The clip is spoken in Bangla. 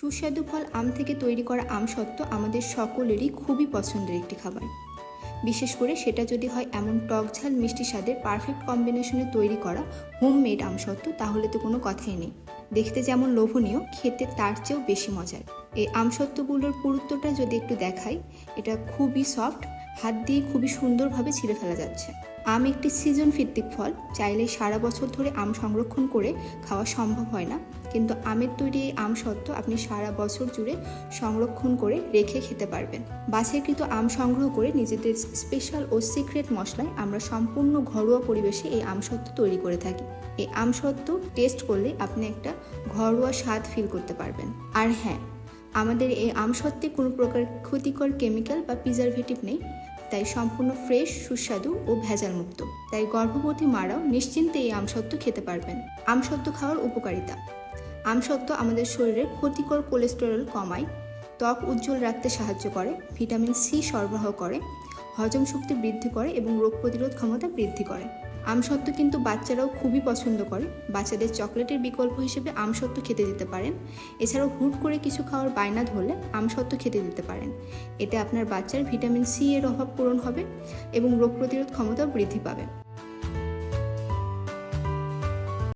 সুস্বাদু ফল আম থেকে তৈরি করা আম সত্ত্ব আমাদের সকলেরই খুবই পছন্দের একটি খাবার। বিশেষ করে সেটা যদি হয় এমন টক ঝাল মিষ্টি স্বাদের পারফেক্ট কম্বিনেশনে তৈরি করা হোমমেড আমসত্ত্ব তাহলে তো কোনো কথাই নেই। দেখতে যেমন লোভনীয়, খেতে তার চেয়েও বেশি মজার। এই আম আমসত্ত্বগুলোর পুরুত্বটা যদি একটু দেখাই, এটা খুবই সফট হাত দিয়ে খুবই সুন্দরভাবে ছিঁড়ে ফেলা যাচ্ছে। আম একটি সিজন ভিত্তিক ফল, চাইলে সারা বছর ধরে আম সংরক্ষণ করে খাওয়া সম্ভব হয় না। কিন্তু আমের তৈরি এই আম সত্ত্ব আপনি সারা বছর জুড়ে সংরক্ষণ করে রেখে খেতে পারবেন। বাছাইকৃত আম সংগ্রহ করে নিজেদের স্পেশাল ও সিক্রেট মশলায় আমরা সম্পূর্ণ ঘরোয়া পরিবেশে এই আমসত্ত্ব তৈরি করে থাকি। এই আমসত্ত্ব টেস্ট করলে আপনি একটা ঘরোয়া স্বাদ ফিল করতে পারবেন। আর হ্যাঁ আমাদের এই আমসত্ত্বে কোনো প্রকার ক্ষতিকর কেমিক্যাল বা প্রিজারভেটিভ নেই। তাই সম্পূর্ণ ফ্রেশ, সুস্বাদু ও ভেজাল মুক্ত তাই গর্ভবতী মারাও নিশ্চিন্তে এই আমসত্ত্ব খেতে পারবেন। আমসত্ত্ব খাওয়ার উপকারিতা। আমসত্ত্ব আমাদের শরীরের ক্ষতিকর কোলেস্টেরল কমায়, ত্বক উজ্জ্বল রাখতে সাহায্য করে, ভিটামিন সি সরবরাহ করে, হজম শক্তি বৃদ্ধি করে এবং রোগ প্রতিরোধ ক্ষমতা বৃদ্ধি করে। আমসত্ত্ব কিন্তু বাচ্চারাও খুবই পছন্দ করে। বাচ্চাদের চকলেটের বিকল্প হিসেবে আমসত্ত্ব খেতে দিতে পারেন। এছাড়াও হুট করে কিছু খাওয়ার বায়না ধরলে আমসত্ত্ব খেতে দিতে পারেন। এতে আপনার বাচ্চার ভিটামিন সি এর অভাব পূরণ হবে এবং রোগ প্রতিরোধ ক্ষমতাও বৃদ্ধি পাবে।